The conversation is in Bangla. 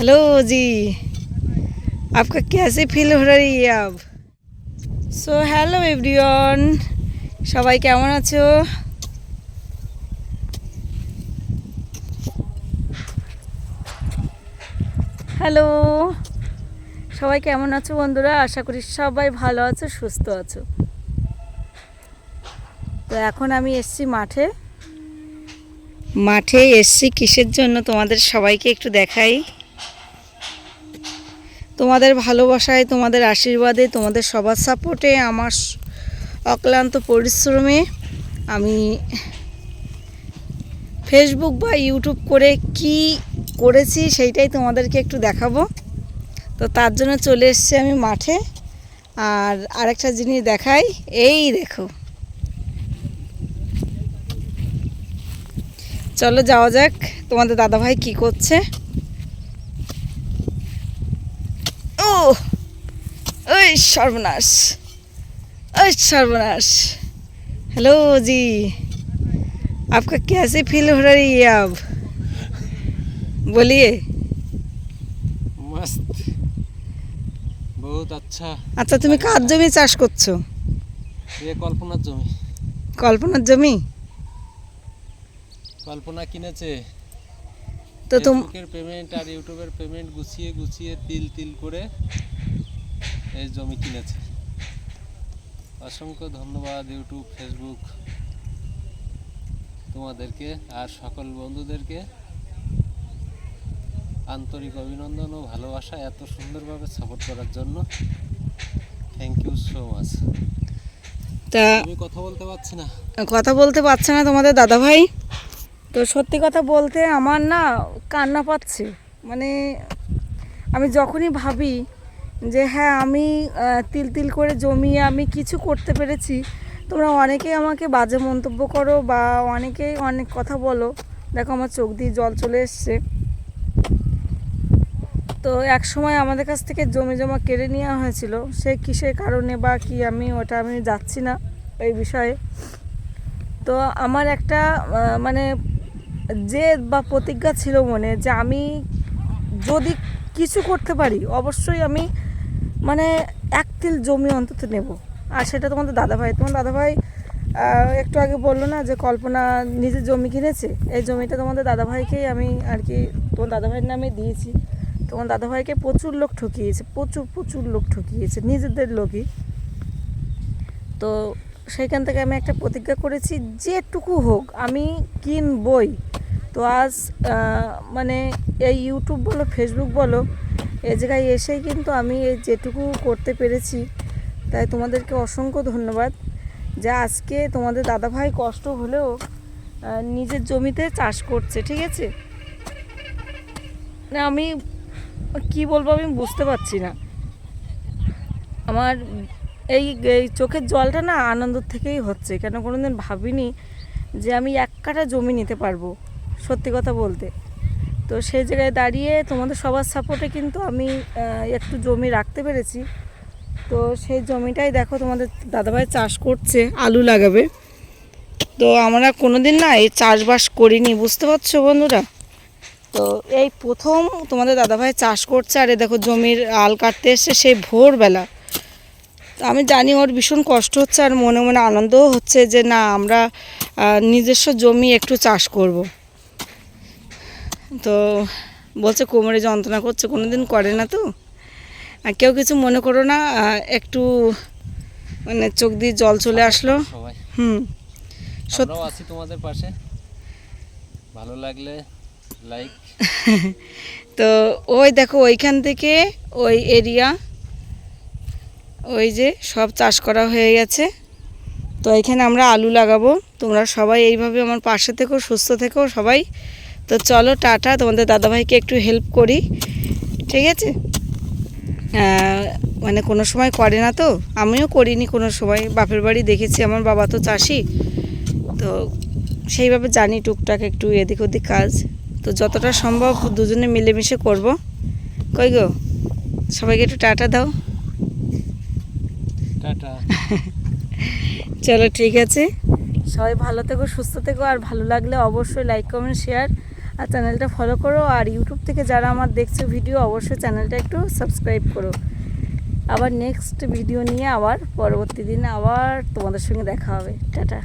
हेलो जी आपका कैसे फील हो रही है अब সো হ্যালো এভরিওয়ান সবাই কেমন আছো হ্যালো সবাই কেমন আছো বন্ধুরা আশা করি সবাই ভালো আছো সুস্থ আছো তো এখন আমি এসছি মাঠে মাঠে এসছি কিসের জন্য তোমাদের সবাইকে একটু দেখাই তোমাদের ভালোবাসায়, তোমাদের আশীর্বাদে, তোমাদের সবার সাপোর্টে আমার অক্লান্ত পরিশ্রমে আমি ফেসবুক বা ইউটিউব করে কি করেছি সেইটাই তোমাদেরকে একটু দেখাবো। তো তার জন্য চলে এসেছি আমি মাঠে। আর আরেকটা জিনিস দেখাই, এই দেখো। চলো যাওয়া যাক, তোমাদের দাদাভাই কি করছে ও ওই সর্বনাশ ওই সর্বনাশ हेलो जी आपका कैसे फील हो रही है अब बोलिए मस्त बहुत अच्छा আচ্ছা তুমি কার জমি চাষ করছো ये কল্পনার জমি কল্পনার জমি কল্পনা কিনেছে তো ফেসবুকের পেমেন্ট আর ইউটিউবের পেমেন্ট গুছিয়ে গুছিয়ে তিল তিল করে এই জমি কিনেছে। অসংখ্য ধন্যবাদ ইউটিউব ফেসবুক তোমাদেরকে আর সকল বন্ধুদেরকে। আন্তরিক অভিনন্দন ও ভালোবাসা এত সুন্দরভাবে সাপোর্ট করার জন্য। থ্যাংক ইউ সো মাচ তা আমি কথা বলতে পারছি না। কথা বলতে পারছে না তোমাদের দাদাভাই। তো সত্যি কথা বলতে আমার না কান্না পাচ্ছে। মানে আমি যখনই ভাবি যে হ্যাঁ আমি তিল তিল করে জমিয়ে আমি কিছু করতে পেরেছি, তোমরা অনেকেই আমাকে বাজে মন্তব্য করো বা অনেকেই অনেক কথা বলো। দেখো আমার চোখ দিয়ে জল চলে এসছে। তো এক সময় আমাদের কাছ থেকে জমি জমা কেড়ে নেওয়া হয়েছিল। সে কিসের কারণে বা কি আমি ওটা আমি যাচ্ছি না এই বিষয়ে। তো আমার একটা মানে জেদ বা প্রতিজ্ঞা ছিল মনে যে আমি যদি কিছু করতে পারি, অবশ্যই আমি মানে এক তিল জমি অন্তত নেব। আর সেটা তোমাদের দাদাভাই, তোমার দাদাভাই একটু আগে বলল না যে কল্পনা নিজের জমি কিনেছে? এই জমিটা তোমাদের দাদাভাইকেই আমি আর কি তোমার দাদাভাইয়ের নামে দিয়েছি। তোমার দাদাভাইকে প্রচুর লোক ঠকিয়েছে, প্রচুর প্রচুর লোক ঠকিয়েছে, নিজেদের লোকই। তো সেইখান থেকে আমি একটা প্রতিজ্ঞা করেছি, যেটুকু হোক আমি কিনবই। তো আজ মানে এই ইউটিউব বলো ফেসবুক বলো, এ জায়গায় এসেই কিন্তু আমি এই যেটুকু করতে পেরেছি, তাই তোমাদেরকে অসংখ্য ধন্যবাদ। যে আজকে তোমাদের দাদাভাই কষ্ট হলেও নিজের জমিতে চাষ করছে, ঠিক আছে? না আমি, কি বলব আমি বুঝতে পারছি না। আমার এই এই চোখের জলটা না আনন্দ থেকেই হচ্ছে, কেন কোনোদিন ভাবিনি যে আমি এক কাঠা জমি নিতে পারব। সত্যি কথা বলতে। তো সেই জায়গায় দাঁড়িয়ে তোমাদের সবার সাপোর্টে কিন্তু আমি একটু জমি রাখতে পেরেছি। তো সেই জমিটাই দেখো তোমাদের দাদাভাই চাষ করছে, আলু লাগাবে। তো আমরা কোনোদিন না এই চাষবাস করিনি, বুঝতে পারছ বন্ধুরা? তো এই প্রথম তোমাদের দাদাভাই চাষ করছে, আর এ দেখো জমির আল কাটতে এসছে সেই ভোরবেলা। আমি জানি ওর ভীষণ কষ্ট হচ্ছে, আর মনে মনে আনন্দও হচ্ছে যে না, আমরা নিজস্ব জমি একটু চাষ করব। তো বলছে কোমরে যন্ত্রণা করছে কোনো দিন করে না তো। আর কেউ কিছু মনে করো না একটু মানে চোখ দিয়ে জল চলে আসলো। হুম সত্যি আছি তোমাদের পাশে। ভালো লাগলে লাইক তো ওই দেখো ওইখান থেকে ওই এরিয়া ওই যে সব চাষ করা হয়ে গেছে। তো এখানে আমরা আলু লাগাবো। তোমরা সবাই এইভাবে আমার পাশে থেকো সুস্থ থেকো সবাই তো চলো টাটা তোমাদের দাদাভাইকে একটু হেল্প করি ঠিক আছে? মানে কোনো সময় করে না তো? আমিও করিনি কোনো সময় বাপের বাড়ি দেখেছি আমার বাবা তো চাষি। তো সেইভাবে জানি টুকটাক একটু এদিক ওদিক কাজ। তো যতটা সম্ভব দুজনে মিলেমিশে করব। কই গো? সবাইকে একটু টাটা দাও। টাটা। চলো ঠিক আছে। সবাই ভালো থেকো সুস্থ থেকো আর ভালো লাগলে অবশ্যই লাইক কমেন্ট শেয়ার আর চ্যানেলটা ফলো করো। আর ইউটিউব থেকে যারা আমার দেখছে ভিডিও অবশ্যই চ্যানেলটা একটু সাবস্ক্রাইব করো। আবার নেক্সট ভিডিও নিয়ে আবার পরবর্তী দিন আবার তোমাদের সঙ্গে দেখা হবে। টাটা।